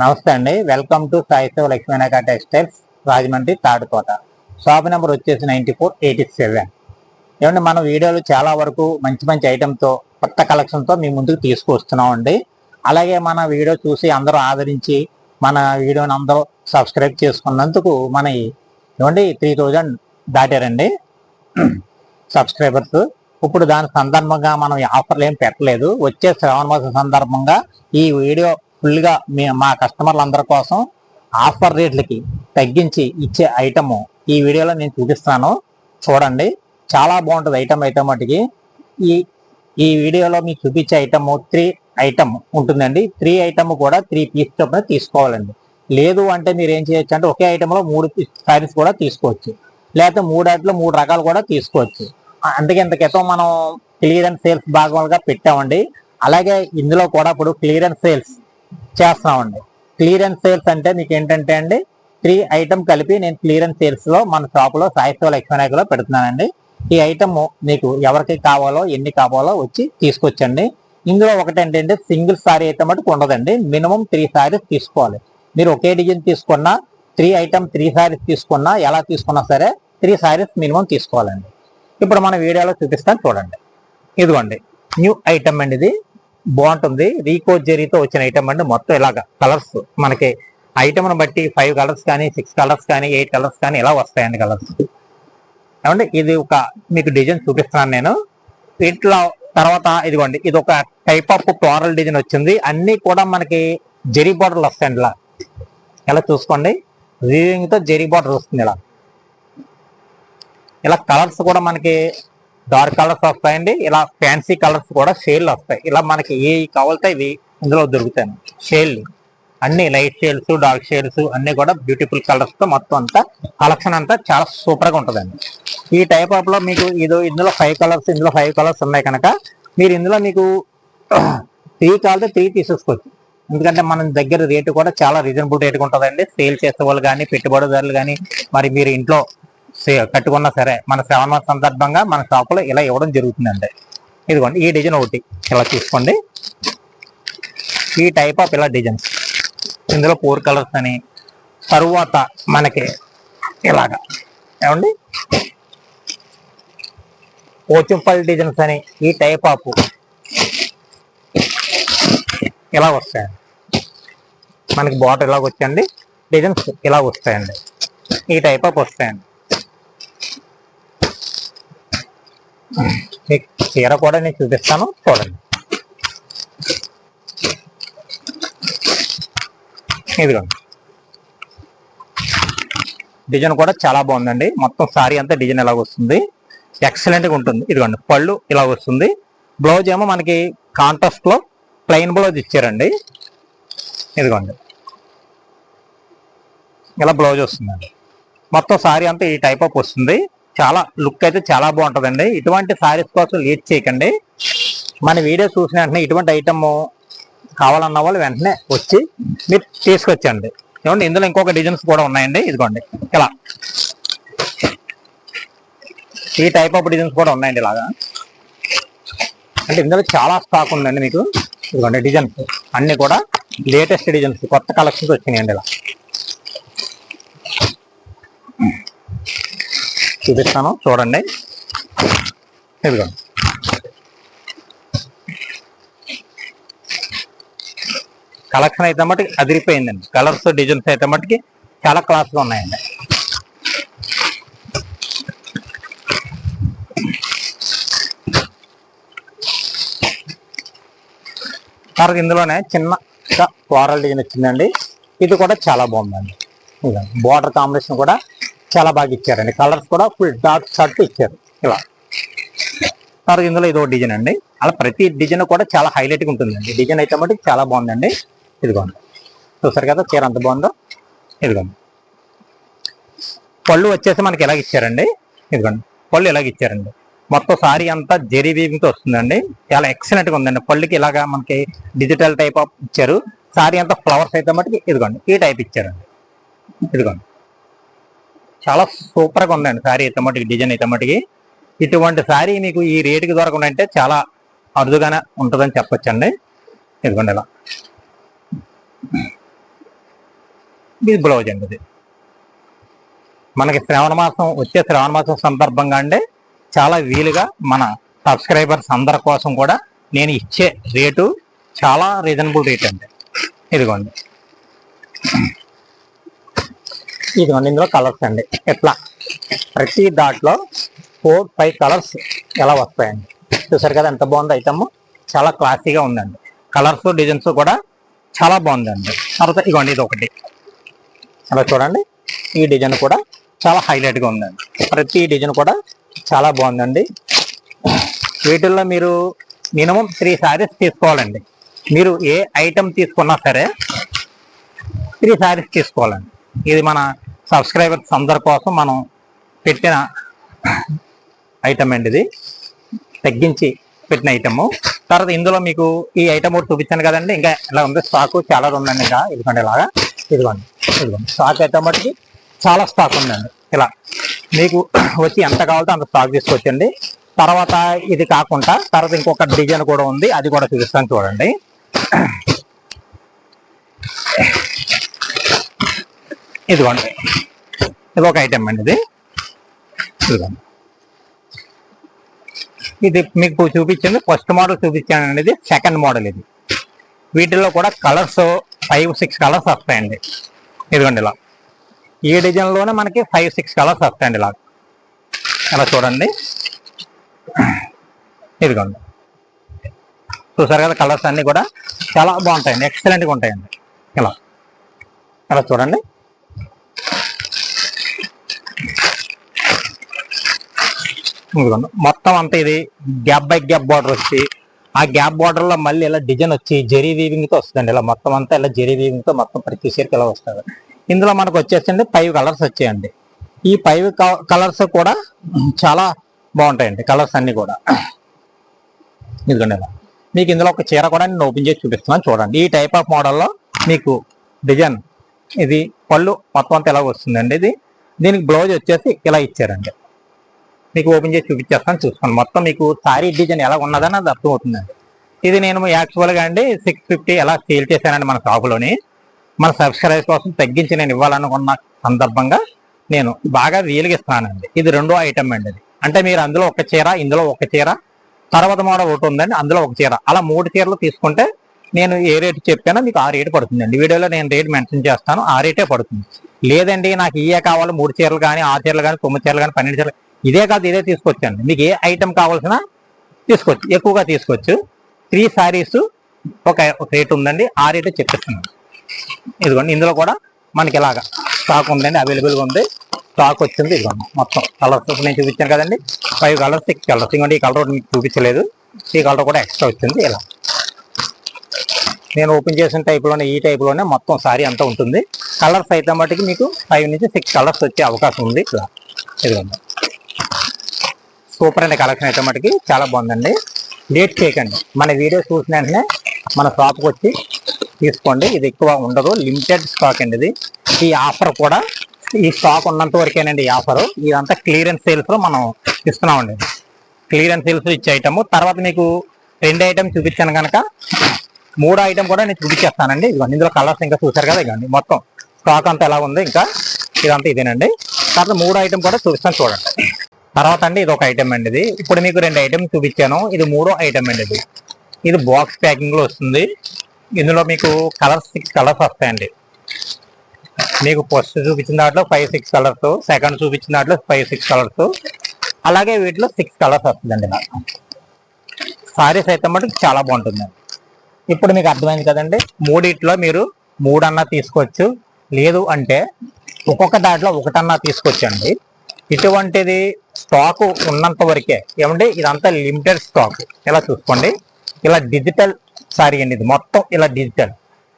నమస్తే అండి. Welcome to Saishiva Lakshminayaka textiles Rajahmundry Tadukota. Shop number వచ్చేసి నైన్టీ ఫోర్ ఎయిటీ సెవెన్. ఏమంటే మన వీడియోలు చాలా వరకు మంచి మంచి ఐటెంతో కొత్త కలెక్షన్తో మీ ముందుకు తీసుకొస్తున్నాం అండి అలాగే మన వీడియో చూసి అందరూ ఆదరించి మన వీడియోని అందరూ సబ్స్క్రైబ్ చేసుకున్నందుకు మన ఏమండి త్రీ థౌజండ్ దాటారండి. సబ్స్క్రైబర్స్ ఇప్పుడు దాని సందర్భంగా మనం ఆఫర్లు ఏం పెట్టలేదు. వచ్చే శ్రావణ మాసం సందర్భంగా ఈ వీడియో ఫుల్గా మీ మా కస్టమర్లందరి కోసం ఆఫర్ రేట్లకి తగ్గించి ఇచ్చే ఐటము ఈ వీడియోలో నేను చూపిస్తాను. చూడండి చాలా బాగుంటుంది ఐటమ్ అయితే మటుకి. ఈ ఈ వీడియోలో మీకు చూపించే ఐటమ్ త్రీ ఐటమ్ ఉంటుందండి. త్రీ ఐటమ్ కూడా త్రీ పీస్ చొప్పున తీసుకోవాలండి. లేదు అంటే మీరు ఏం చేయొచ్చు అంటే ఒకే ఐటెంలో మూడు సారీస్ కూడా తీసుకోవచ్చు. లేకపోతే మూడాటిలో మూడు రకాలు కూడా తీసుకోవచ్చు. అందుకే ఇంత క్రితం మనం క్లియరెన్స్ సేల్స్ భాగంగా పెట్టామండి. అలాగే ఇందులో కూడా ఇప్పుడు క్లియరెన్స్ సేల్స్ చేస్తున్నామండి క్లియరెన్స్ సేల్స్ అంటే మీకు ఏంటంటే అండి త్రీ ఐటమ్ కలిపి నేను క్లియరెన్స్ సేల్స్లో మన షాప్లో సాయిత్వ లక్ష్మీనాయకలో పెడుతున్నానండి. ఈ ఐటమ్ మీకు ఎవరికి కావాలో ఎన్ని కావాలో వచ్చి తీసుకొచ్చండి. ఇందులో ఒకటి ఏంటంటే సింగిల్ సారీ అయితే మటుకు ఉండదండి. మినిమం త్రీ సారీస్ తీసుకోవాలి. మీరు ఒకే డిజైన్ తీసుకున్నా త్రీ ఐటమ్ త్రీ సారీస్ తీసుకున్నా ఎలా తీసుకున్నా సరే త్రీ సారీస్ మినిమం తీసుకోవాలండి. ఇప్పుడు మన వీడియోలో చూపిస్తాను చూడండి. ఇదిగోండి న్యూ ఐటమ్ అండి ఇది. బాగుంటుంది. రీకో జెరీతో వచ్చిన ఐటమ్ అండి. మొత్తం ఇలాగా కలర్స్ మనకి ఐటమ్ను బట్టి ఫైవ్ కలర్స్ కానీ సిక్స్ కలర్స్ కానీ ఎయిట్ కలర్స్ కానీ ఇలా వస్తాయండి కలర్స్ ఏమంటే ఇది ఒక మీకు డిజైన్ చూపిస్తున్నాను నేను. వీటిలో తర్వాత ఇదిగోండి. ఇది ఒక టైప్ ఆఫ్ ఫ్లోరల్ డిజైన్ వచ్చింది. అన్నీ కూడా మనకి జెరీ బార్డర్లు వస్తాయండి ఇలా. ఇలా చూసుకోండి? రీవింగ్తో జెరీ బార్డర్ వస్తుంది ఇలా. ఇలా కలర్స్ కూడా మనకి డార్క్ కలర్స్ వస్తాయండి. ఇలా ఫ్యాన్సీ కలర్స్ కూడా షేడ్లు వస్తాయి. ఇలా మనకి ఏ కావాలితే ఇవి ఇందులో దొరుకుతాయి. షేడ్లు అన్ని లైట్ షేడ్స్ డార్క్ షేడ్స్ అన్ని కూడా బ్యూటిఫుల్ కలర్స్తో మొత్తం అంతా కలెక్షన్ అంతా చాలా సూపర్గా ఉంటుందండి. ఈ టైప్ ఆఫ్లో మీకు ఇది ఇందులో ఫైవ్ కలర్స్ ఇందులో ఫైవ్ కలర్స్ ఉన్నాయి కనుక మీరు ఇందులో మీకు త్రీ కావాలంటే త్రీ తీసేసుకోవచ్చు. ఎందుకంటే మన దగ్గర రేటు కూడా చాలా రీజనబుల్ రేట్ ఉంటుందండి. సేల్ చేసే వాళ్ళు కానీ పెట్టుబడిదారులు కానీ మరి మీరు ఇంట్లో కట్టుకున్నా సరే మన శ్రావణ సందర్భంగా మన షాపులో ఇలా ఇవ్వడం జరుగుతుందండి. ఇదిగోండి ఈ డిజైన్ ఒకటి ఇలా తీసుకోండి. ఈ టైప్ ఆఫ్ ఇలా డిజైన్స్. ఇందులో ఫోర్ కలర్స్ అని తరువాత మనకి ఇలాగా. ఏమండి? పోచంపల్లి డిజైన్స్ అని ఈ టైప్ ఆఫ్ ఇలా వస్తాయండి. మనకి బాటర్ ఇలా వచ్చండి డిజైన్స్ ఇలా వస్తాయండి. ఈ టైప్ ఆఫ్ వస్తాయండి మీకు చీర కూడా నేను చూపిస్తాను చూడండి. ఇదిగోండి. డిజైన్ కూడా చాలా బాగుందండి. మొత్తం సారీ అంతా డిజైన్ ఎలా వస్తుంది. ఎక్సలెంట్గా ఉంటుంది. ఇదిగోండి పళ్ళు ఇలా వస్తుంది. బ్లౌజ్ ఏమో మనకి కాంట్రాస్ట్లో ప్లెయిన్ బ్లౌజ్ ఇచ్చారండి. ఇదిగోండి. ఇలా బ్లౌజ్ వస్తుందండి. మొత్తం సారీ అంతా ఈ టైప్ ఆఫ్ వస్తుంది. చాలా లుక్ అయితే చాలా బాగుంటుందండి. ఇటువంటి శారీస్ కోసం లేట్ చేయకండి. మన వీడియో చూసిన వెంటనే ఇటువంటి ఐటమ్ కావాలన్న వాళ్ళు వెంటనే వచ్చి మీరు తీసుకొచ్చండి. ఏమండి ఇందులో ఇంకొక డిజైన్స్ కూడా ఉన్నాయండి. ఇదిగోండి ఇలా. ఈ టైప్ ఆఫ్ డిజైన్స్ కూడా ఉన్నాయండి ఇలాగా. అంటే ఇందులో చాలా స్టాక్ ఉందండి మీకు. ఇదిగోండి డిజైన్స్ అన్నీ కూడా లేటెస్ట్ డిజైన్స్ కొత్త కలెక్షన్స్ వచ్చినాయండి ఇలా. చూపిస్తాను చూడండి. ఇదిగో. కలెక్షన్ అయితే మటుకు అదిరిపోయిందండి. కలర్స్ డిజైన్స్ అయితే మటుకి చాలా క్లాస్గా ఉన్నాయండి. తర్వాత ఇందులోనే చిన్న ఫ్లోరల్ డిజైన్ వచ్చిందండి. ఇది కూడా చాలా బాగుందండి. బార్డర్ కాంబినేషన్ కూడా చాలా బాగా ఇచ్చారండి కలర్స్ కూడా ఫుల్ డార్క్ షర్ట్ ఇచ్చారు. ఇలా. తర్వాత ఇందులో ఇదో డిజైన్ అండి. అలా ప్రతి డిజైన్ కూడా చాలా హైలైట్గా ఉంటుందండి. డిజైన్ అయితే మటుకు చాలా బాగుందండి. ఇదిగోండి. చూసారు కదా చీర ఎంత బాగుందో? ఇదిగోండి. పళ్ళు వచ్చేసి మనకి ఎలాగ ఇచ్చారండి? ఇదిగోండి. పళ్ళు ఎలాగ ఇచ్చారండి? మొత్తం సారీ అంతా జెరీ వీవింగ్తో వస్తుందండి. చాలా ఎక్సలెంట్గా ఉందండి. పళ్ళుకి ఇలాగా మనకి డిజిటల్ టైప్ ఆఫ్ ఇచ్చారు. సారీ అంతా ఫ్లవర్స్ అయితే మటుకి ఇదిగోండి. ఈ టైప్ ఇచ్చారండి. ఇదిగోండి. చాలా సూపర్గా ఉందండి సారీ అయితే మటుకి డిజైన్ అయితే మటుకి. ఇటువంటి సారీ మీకు ఈ రేటుకి దొరకడంటే చాలా అరుదుగానే ఉంటుందని చెప్పొచ్చండి. ఇదిగోండి ఇలా. ఇది బ్లౌజ్ అండి ఇది. మనకి శ్రావణ మాసం వచ్చే శ్రావణ మాసం సందర్భంగా అంటే చాలా వీలుగా మన సబ్స్క్రైబర్స్ అందరి కోసం కూడా నేను ఇచ్చే రేటు చాలా రీజనబుల్ రేట్ అండి. ఇదిగోండి. ఇదిగోండి ఇందులో కలర్స్ అండి. ఎట్లా? ప్రతి దాంట్లో ఫోర్ ఫైవ్ కలర్స్ ఎలా వస్తాయండి? చూసారు కదా ఎంత బాగుంది ఐటమ్ చాలా క్లాసీగా ఉందండి. కలర్స్ డిజైన్స్ కూడా చాలా బాగుందండి. తర్వాత ఇగోండి ఇది ఒకటి అలా చూడండి. ఈ డిజైన్ కూడా చాలా హైలైట్గా ఉందండి. ప్రతి డిజైన్ కూడా చాలా బాగుందండి. వీటిల్లో మీరు మినిమం త్రీ శారీస్ తీసుకోవాలండి. మీరు ఏ ఐటమ్ తీసుకున్నా సరే త్రీ శారీస్ తీసుకోవాలండి. ఇది మన సబ్స్క్రైబర్స్ అందరి కోసం మనం పెట్టిన ఐటమ్ అండి ఇది. తగ్గించి పెట్టిన ఐటమ్ తర్వాత ఇందులో మీకు ఈ ఐటమ్ ఒకటి చూపించాను కదండి. ఇంకా ఇలా ఉంది? స్టాక్ చాలా ఉందండి ఇంకా. ఇదిగోండి ఇలాగా. ఇదిగోండి. ఇదిగోండి. స్టాక్ అయితే మటుకి చాలా స్టాక్ ఉందండి. ఇలా మీకు వచ్చి ఎంత కావాలో అంత స్టాక్ తీసుకొచ్చండి తర్వాత ఇది కాకుండా తర్వాత ఇంకొక డిజైన్ కూడా ఉంది. అది కూడా చూపిస్తాను చూడండి. ఇదిగోండి. ఇది ఒక ఐటమ్ అండి ఇది. ఇదిగోండి. ఇది మీకు చూపించింది ఫస్ట్ మోడల్ చూపించాను అనేది సెకండ్ మోడల్ ఇది. వీటిల్లో కూడా కలర్స్ ఫైవ్ సిక్స్ కలర్స్ వస్తాయండి. ఇదిగోండి ఇలా. ఈ డిజైన్లోనే మనకి ఫైవ్ సిక్స్ కలర్స్ వస్తాయండి ఇలా. ఇలా చూడండి. ఇదిగోండి. చూసారు కదా కలర్స్ అన్నీ కూడా చాలా బాగుంటాయండి ఎక్సలెంట్గా ఉంటాయండి. ఇలా. ఇలా చూడండి. మొత్తం అంతా ఇది గ్యాప్ బై గ్యాప్ బార్డర్ వచ్చి ఆ గ్యాప్ బార్డర్లో మళ్ళీ ఇలా డిజైన్ వచ్చి జెరీ వీవింగ్తో వస్తుందండి. ఇలా మొత్తం అంతా ఇలా జెరీ వీవింగ్తో మొత్తం ప్రతి సీరికి ఇలా వస్తుంది. ఇందులో మనకు వచ్చేసండి ఫైవ్ కలర్స్ వచ్చాయండి. ఈ ఫైవ్ కలర్స్ కూడా చాలా బాగుంటాయండి కలర్స్ అన్ని కూడా. ఇదిగోండి ఇలా. మీకు ఇందులో ఒక చీర కూడా నేను ఓపెన్ చేసి చూపిస్తున్నాను చూడండి. ఈ టైప్ ఆఫ్ మోడల్లో మీకు డిజైన్ ఇది పళ్ళు మొత్తం అంతా ఇలా వస్తుందండి. ఇది దీనికి బ్లౌజ్ వచ్చేసి ఇలా ఇచ్చారండి. మీకు ఓపెన్ చేసి చూపించేస్తాను చూసుకోండి. మొత్తం మీకు సారీ డిజైన్ ఎలా ఉన్నదని అది అర్థం ఇది నేను యాక్చువల్గా అండి సిక్స్ ఫిఫ్టీ ఎలా సేల్ చేశానండి మన షాపులోని. మన సబ్స్క్రైబ్ కోసం తగ్గించి నేను ఇవ్వాలనుకున్న సందర్భంగా నేను బాగా వీలుగా ఇది రెండో ఐటమ్ అండి అది అంటే మీరు అందులో ఒక చీర ఇందులో ఒక చీర తర్వాత మోడల్ ఒకటి ఉందండి అందులో ఒక చీర. అలా మూడు చీరలు తీసుకుంటే నేను ఏ రేటు చెప్పానో మీకు ఆ రేటు పడుతుందండి. వీడియోలో నేను రేట్ మెన్షన్ చేస్తాను ఆ రేటే పడుతుంది. లేదండి నాకు ఇయే కావాలి మూడు చీరలు కానీ ఆరు చీరలు కానీ తొమ్మిది చీరలు కానీ పన్నెండు చీరలు ఇదే కాదు ఇదే తీసుకొచ్చండి మీకు ఏ ఐటమ్ కావాల్సిన తీసుకోవచ్చు. ఎక్కువగా తీసుకోవచ్చు. త్రీ శారీస్ ఒక ఒక రేట్ ఉందండి. ఆ రేటు చెప్పేస్తున్నాను. ఇదిగోండి ఇందులో కూడా మనకి ఇలాగా స్టాక్ ఉందండి అవైలబుల్గా ఉంది. స్టాక్ వచ్చింది ఇదిగోండి మొత్తం కలర్స్ నేను చూపించాను కదండి. ఫైవ్ కలర్స్ సిక్స్ కలర్స్ ఇంకోటి ఈ కలర్ మీకు చూపించలేదు. ఈ కలర్ కూడా ఎక్స్ట్రా వచ్చింది ఇలా. నేను ఓపెన్ చేసిన టైప్లోనే ఈ టైప్లోనే మొత్తం సారీ అంతా ఉంటుంది. కలర్స్ అయితే మటుకు మీకు ఫైవ్ నుంచి సిక్స్ కలర్స్ వచ్చే అవకాశం ఉంది ఇలా. ఇదిగోండి. సూపర్ అండి కలెక్షన్ అయితే మటుకి. చాలా బాగుందండి. లేట్ చేయకండి మన వీడియో చూసిన వెంటనే మన షాప్కి వచ్చి తీసుకోండి. ఇది ఎక్కువ ఉండదు. లిమిటెడ్ స్టాక్ అండి ఇది. ఈ ఆఫర్ కూడా ఈ స్టాక్ ఉన్నంత వరకేనండి ఈ ఆఫర్ ఇదంతా క్లియరెన్స్ సేల్స్లో మనం ఇస్తున్నామండి. క్లియరెన్స్ సేల్స్ ఇచ్చే ఐటమ్ తర్వాత మీకు రెండు ఐటమ్ చూపించాను కనుక మూడో ఐటమ్ కూడా నేను చూపించేస్తానండి. ఇదిగోండి ఇందులో కలర్స్ ఇంకా చూసారు కదా ఇదిగోండి మొత్తం. స్టాక్ అంతా ఎలా ఉంది ఇంకా ఇదంతా ఇదేనండి. తర్వాత మూడో ఐటమ్ కూడా చూపిస్తాను చూడండి. తర్వాత అండి ఇది ఒక ఐటమ్ అండి ఇది. ఇప్పుడు మీకు రెండు ఐటమ్ చూపించాను. ఇది మూడో ఐటమ్ అండి ఇది. ఇది బాక్స్ ప్యాకింగ్లో వస్తుంది. ఇందులో మీకు కలర్స్ సిక్స్ కలర్స్ వస్తాయండి. మీకు ఫస్ట్ చూపించిన దాంట్లో ఫైవ్ సిక్స్ కలర్స్ సెకండ్ చూపించిన దాంట్లో ఫైవ్ సిక్స్ కలర్స్ అలాగే వీటిలో సిక్స్ కలర్స్ వస్తుందండి నాకు. సారీస్ అయితే మటుకు చాలా బాగుంటుంది. ఇప్పుడు మీకు అర్థమైంది కదండి. మూడిట్లో మీరు మూడన్నా తీసుకోవచ్చు. లేదు అంటే ఒక్కొక్క దాంట్లో ఒకటన్నా తీసుకోవచ్చండి. ఇటువంటిది స్టాక్ ఉన్నంత వరకే. ఏమంటే ఇదంతా లిమిటెడ్ స్టాక్ ఇలా చూసుకోండి. ఇలా డిజిటల్ సారీ అండి ఇది. మొత్తం ఇలా డిజిటల్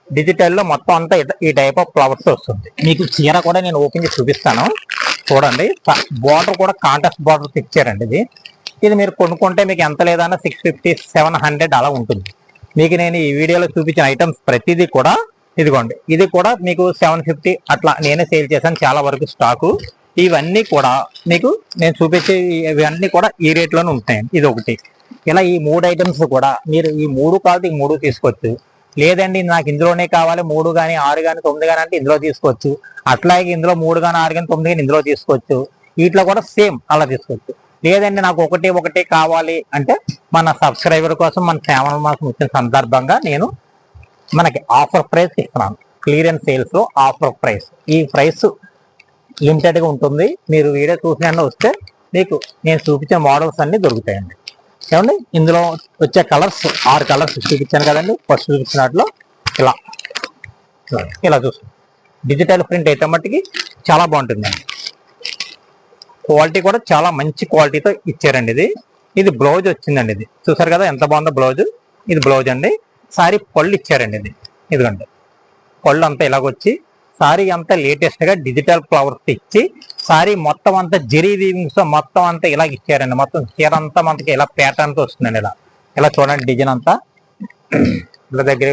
డిజిటల్లో మొత్తం అంతా ఈ టైప్ ఆఫ్ ఫ్లవర్స్ వస్తుంది. మీకు చీర కూడా నేను ఓపెన్ చేసి చూపిస్తాను. చూడండి. బార్డర్ కూడా కాంటాస్ట్ బార్డర్ ఇచ్చారండి ఇది. ఇది మీరు కొనుక్కుంటే మీకు ఎంత లేదన్నా సిక్స్ ఫిఫ్టీ సెవెన్ హండ్రెడ్ అలా ఉంటుంది. మీకు నేను ఈ వీడియోలో చూపించిన ఐటమ్స్ ప్రతిదీ కూడా ఇదిగోండి. ఇది కూడా మీకు సెవెన్ ఫిఫ్టీ అట్లా నేనే సేల్ చేశాను. చాలా వరకు స్టాకు ఇవన్నీ కూడా మీకు నేను చూపించే ఇవన్నీ కూడా ఈ రేట్లోనే ఉంటాయి. ఇది ఒకటి ఇలా ఈ మూడు ఐటమ్స్ కూడా మీరు ఈ మూడు కాదు ఈ మూడు తీసుకోవచ్చు. లేదండి నాకు ఇందులోనే కావాలి మూడు కానీ ఆరు కానీ తొమ్మిది కానీ అంటే ఇందులో తీసుకోవచ్చు. అట్లాగే ఇందులో మూడు కానీ ఆరు కానీ తొమ్మిది కానీ ఇందులో తీసుకోవచ్చు. వీటిలో కూడా సేమ్ అలా తీసుకోవచ్చు. లేదండి నాకు ఒకటి ఒకటి కావాలి అంటే మన సబ్స్క్రైబర్ కోసం మన శ్రావణ మాసం వచ్చిన సందర్భంగా నేను మనకి ఆఫర్ ప్రైస్ ఇస్తున్నాను. క్లియరెన్స్ సేల్స్లో ఆఫర్ ప్రైస్ ఈ ప్రైస్ లిమిటెడ్గా ఉంటుంది. మీరు వీడియో చూసినా వస్తే మీకు నేను చూపించిన మోడల్స్ అన్ని దొరుకుతాయండి. ఏమండి? ఇందులో వచ్చే కలర్స్ ఆరు కలర్స్ చూపించాను కదండి. ఫస్ట్ చూపించినట్లో ఇలా ఇలా, ఇలా చూస్తాం డిజిటల్ ప్రింట్ అయితే మట్టుకి చాలా బాగుంటుందండి. క్వాలిటీ కూడా చాలా మంచి క్వాలిటీతో ఇచ్చారండి ఇది. ఇది బ్లౌజ్ వచ్చిందండి ఇది. చూసారు కదా ఎంత బాగుందో బ్లౌజ్. ఇది బ్లౌజ్ అండి. సారీ పళ్ళు ఇచ్చారండి ఇది. ఇదిగోండి. పళ్ళు అంతా ఇలాగొచ్చి సారీ అంతా లేటెస్ట్గా డిజిటల్ ఫ్లవర్స్ ఇచ్చి సారీ మొత్తం అంతా జెరీ వీవింగ్స్ మొత్తం అంతా ఇలా ఇచ్చారండి. మొత్తం చీర అంతా మనకి ఇలా ప్యాటర్న్తో వస్తుందండి ఇలా. ఇలా చూడండి డిజైన్ అంతా. ఇలా దగ్గర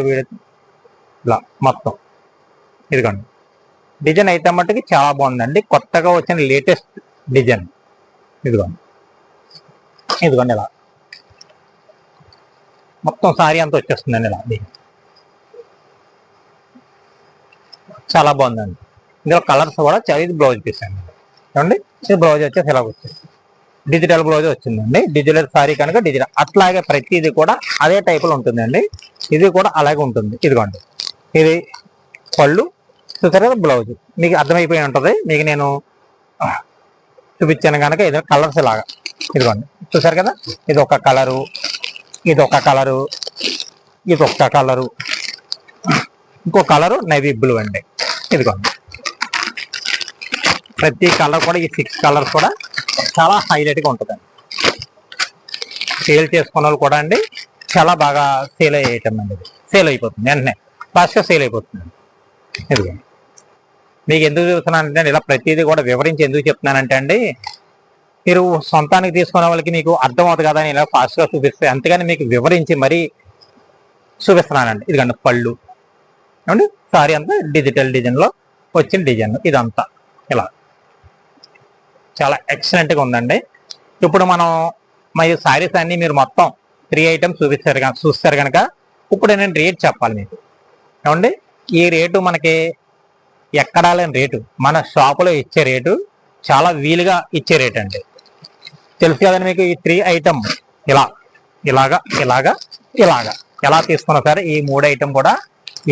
ఇలా మొత్తం. ఇదిగోండి. డిజైన్ అయితే మట్టుకి చాలా బాగుందండి. కొత్తగా వచ్చిన లేటెస్ట్ డిజైన్. ఇదిగోండి. ఇదిగోండి ఇలా. మొత్తం సారీ అంతా వచ్చేస్తుందండి ఇలా డిజైన్. చాలా బాగుందండి. ఇందులో కలర్స్ కూడా చాలా ఇది బ్లౌజ్ పీస్ అండి. చూడండి ఇది బ్లౌజ్ వచ్చేసి ఇలా వచ్చింది డిజిటల్ బ్లౌజ్ వచ్చిందండి. డిజిటల్ సారీ కనుక డిజిటల్ అట్లాగే ప్రతిది కూడా అదే టైపులో ఉంటుందండి. ఇది కూడా అలాగే ఉంటుంది. ఇదిగోండి. ఇది పళ్ళు చూసారు కదా బ్లౌజ్ మీకు అర్థమైపోయి ఉంటుంది. మీకు నేను చూపించాను కనుక ఇది కలర్స్ ఇలాగా ఇదిగోండి. చూసారు కదా? ఇది ఒక కలరు ఇది ఒక కలరు ఇది ఒక్క కలరు ఇంకో కలరు నవీ బ్లూ అండి. ఇదిగోండి. ప్రతి కలర్ కూడా ఈ సిక్స్ కలర్స్ కూడా చాలా హైలైట్గా ఉంటుందండి. సేల్ చేసుకున్న వాళ్ళు కూడా అండి చాలా బాగా సేల్ అయ్యేయటం అండి ఇది. సేల్ అయిపోతుంది వెంటనే. ఫాస్ట్గా సేల్ అయిపోతుంది. ఇదిగోండి. మీకు ఎందుకు చెప్తున్నానంటే ఇలా ప్రతిదీ కూడా వివరించి ఎందుకు చెప్తున్నానంటే అండి మీరు సొంతానికి తీసుకునే వాళ్ళకి మీకు అర్థం అవుతుంది కదా అని ఇలా ఫాస్ట్గా చూపిస్తే అంతేగాని మీకు వివరించి మరీ చూపిస్తున్నానండి. ఇదిగండి పళ్ళు ఏమండి? సారీ అంతా డిజిటల్ డిజైన్లో వచ్చిన డిజైన్ ఇదంతా. ఇలా. చాలా ఎక్సలెంట్గా ఉందండి. ఇప్పుడు మనం మరి సారీస్ అన్ని మీరు మొత్తం త్రీ ఐటమ్స్ చూపిస్తారు కనుక చూస్తారు కనుక ఇప్పుడు నేను రేట్ చెప్పాలి మీకు. ఏమండి? ఈ రేటు మనకి ఎక్కడా లేని రేటు మన షాపులో ఇచ్చే రేటు చాలా వీలుగా ఇచ్చే రేట్ అండి. తెలుసు కదండి మీకు ఈ త్రీ ఐటమ్ ఇలా. ఇలాగా ఇలాగా ఇలాగా. ఎలా తీసుకున్నా సరే ఈ మూడు ఐటమ్ కూడా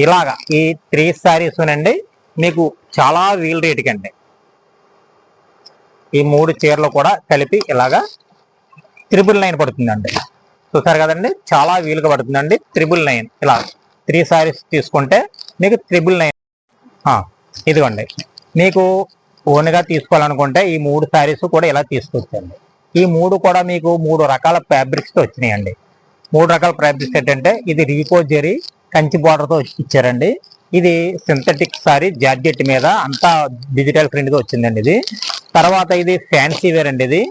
ఇలాగా ఈ త్రీ శారీస్ అండి మీకు చాలా వీల్ రేటుకి అండి ఈ మూడు చీరలు కూడా కలిపి ఇలాగా త్రిబుల్ నైన్ పడుతుందండి. చూసారు కదండి చాలా వీలుగా పడుతుందండి త్రిబుల్ నైన్. ఇలా త్రీ శారీస్ తీసుకుంటే మీకు త్రిబుల్ నైన్. ఇదిగోండి. మీకు ఓన్గా తీసుకోవాలనుకుంటే ఈ మూడు శారీస్ కూడా ఇలా తీసుకొచ్చండి. ఈ మూడు కూడా మీకు మూడు రకాల ఫ్యాబ్రిక్స్తో వచ్చినాయండి. మూడు రకాల ఫ్యాబ్రిక్స్ ఏంటంటే ఇది రీపో జెరీ కంచి బోర్డర్తో తో ఇచ్చారండి. ఇది సింథటిక్ సారీ జార్జెట్ మీద అంతా డిజిటల్ ప్రింట్గా వచ్చిందండి ఇది. తర్వాత ఇది ఫ్యాన్సీ వేర్ అండి ఇది.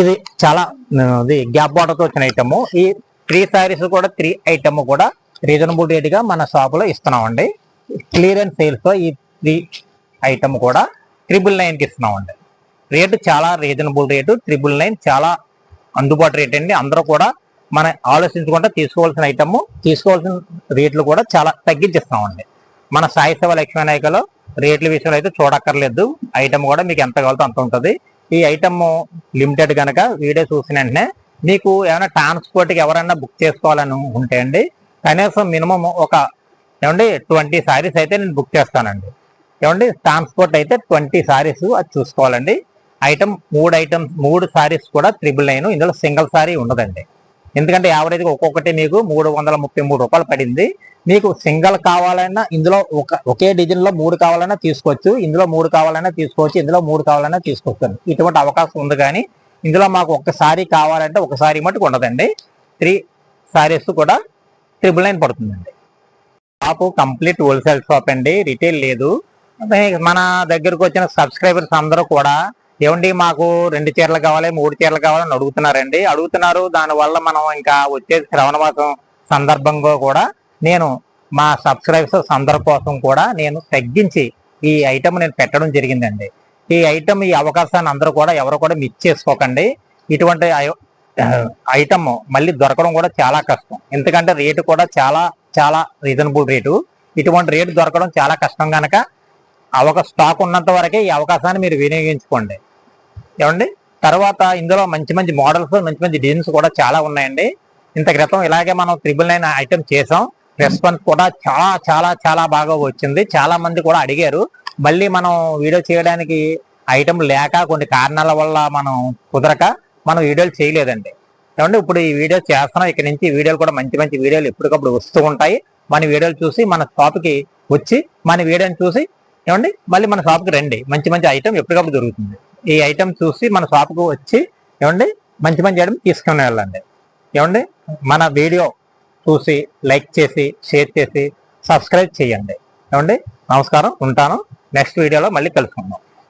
ఇది చాలా ఇది గ్యాప్ బార్డర్తో వచ్చిన ఐటమ్ ఈ త్రీ సారీస్ కూడా త్రీ ఐటమ్ కూడా రీజనబుల్ రేట్గా మన షాప్లో ఇస్తున్నామండి. క్లియరెన్స్ సేల్స్తో ఈ త్రీ ఐటమ్ కూడా ట్రిపుల్ నైన్కి ఇస్తున్నామండి. రేటు చాలా రీజనబుల్ రేటు ట్రిపుల్ నైన్ చాలా అందుబాటు రేట్ అండి. అందరూ కూడా మన ఆలోచించకుండా తీసుకోవాల్సిన ఐటమ్ తీసుకోవాల్సిన రేట్లు కూడా చాలా తగ్గించిస్తామండి. మన సాయి సేవ లక్ష్మీ నాయకలో రేట్ల విషయంలో అయితే చూడక్కర్లేదు. ఐటమ్ కూడా మీకు ఎంత కావాలో అంత ఉంటుంది. ఈ ఐటమ్ లిమిటెడ్ కనుక వీడియో చూసిన వెంటనే మీకు ఏమైనా ట్రాన్స్పోర్ట్కి ఎవరైనా బుక్ చేసుకోవాలని ఉంటే అండి కనీసం మినిమం ఒక ఏమండి ట్వంటీ సారీస్ అయితే నేను బుక్ చేస్తానండి. ఏమండి ట్రాన్స్పోర్ట్ అయితే ట్వంటీ సారీస్ అది చూసుకోవాలండి. ఐటమ్ మూడు ఐటమ్స్ మూడు సారీస్ కూడా త్రిబుల్ నైన్ ఇందులో సింగిల్ సారీ ఉండదండి. ఎందుకంటే యావరేజ్ ఒక్కొక్కటి మీకు మూడు వందల ముప్పై మూడు రూపాయలు పడింది. మీకు సింగిల్ కావాలన్నా ఇందులో ఒక ఒకే డిజైన్లో మూడు కావాలన్నా తీసుకోవచ్చు. ఇందులో మూడు కావాలన్నా తీసుకోవచ్చు. ఇందులో మూడు కావాలన్నా తీసుకోవచ్చు ఇటువంటి అవకాశం ఉంది కానీ ఇందులో మాకు ఒక్కసారి కావాలంటే ఒకసారి మటుకు ఉండదండి. త్రీ సారీస్ కూడా ట్రిపుల్ నైన్ పడుతుందండి. షాపు కంప్లీట్ హోల్సేల్ షాప్ అండి. రిటైల్ లేదు. మన దగ్గరకు వచ్చిన సబ్స్క్రైబర్స్ అందరూ కూడా ఏమండి మాకు రెండు చీరలు కావాలి మూడు చీరలు కావాలని అడుగుతున్నారండి. అడుగుతున్నారు దానివల్ల మనం ఇంకా వచ్చే శ్రవణ మాసం సందర్భంగా కూడా నేను మా సబ్స్క్రైబర్స్ అందరి కోసం కూడా నేను తగ్గించి ఈ ఐటమ్ నేను పెట్టడం జరిగిందండి. ఈ ఐటమ్ ఈ అవకాశాన్ని అందరూ కూడా ఎవరు కూడా మిస్ చేసుకోకండి. ఇటువంటి ఐటమ్ మళ్ళీ దొరకడం కూడా చాలా కష్టం. ఎందుకంటే రేటు కూడా చాలా చాలా రీజనబుల్ రేటు. ఇటువంటి రేటు దొరకడం చాలా కష్టం కనుక అవక స్టాక్ ఉన్నంత వరకే ఈ అవకాశాన్ని మీరు వినియోగించుకోండి. ఏమండి? తర్వాత ఇందులో మంచి మంచి మోడల్స్ మంచి మంచి డిజైన్స్ కూడా చాలా ఉన్నాయండి. ఇంత క్రితం ఇలాగే మనం త్రిబుల్ నైన్ ఐటమ్ చేసాం. రెస్పాన్స్ కూడా చాలా చాలా చాలా బాగా వచ్చింది. చాలా మంది కూడా అడిగారు. మళ్ళీ మనం వీడియో చేయడానికి ఐటమ్ లేక కొన్ని కారణాల వల్ల మనం కుదరక మనం వీడియోలు చేయలేదండి. ఏమంటే ఇప్పుడు ఈ వీడియో చేస్తున్నాం. ఇక్కడ నుంచి వీడియోలు కూడా మంచి మంచి వీడియోలు ఎప్పటికప్పుడు వస్తూ ఉంటాయి. మన వీడియోలు చూసి మన షాప్కి వచ్చి మన వీడియోని చూసి ఏమండి? మళ్ళీ మన షాప్కి రండి. మంచి మంచి ఐటమ్ ఎప్పటికప్పుడు దొరుకుతుంది. ఈ ఐటమ్ చూసి మన షాప్కు వచ్చి ఏమండి? మంచి మంచి ఐటమ్ తీసుకుని వెళ్ళండి. ఏమండి? మన వీడియో చూసి లైక్ చేసి షేర్ చేసి సబ్స్క్రైబ్ చేయండి. ఏమండి? నమస్కారం. ఉంటాను. నెక్స్ట్ వీడియోలో మళ్ళీ కలుసుకుందాం.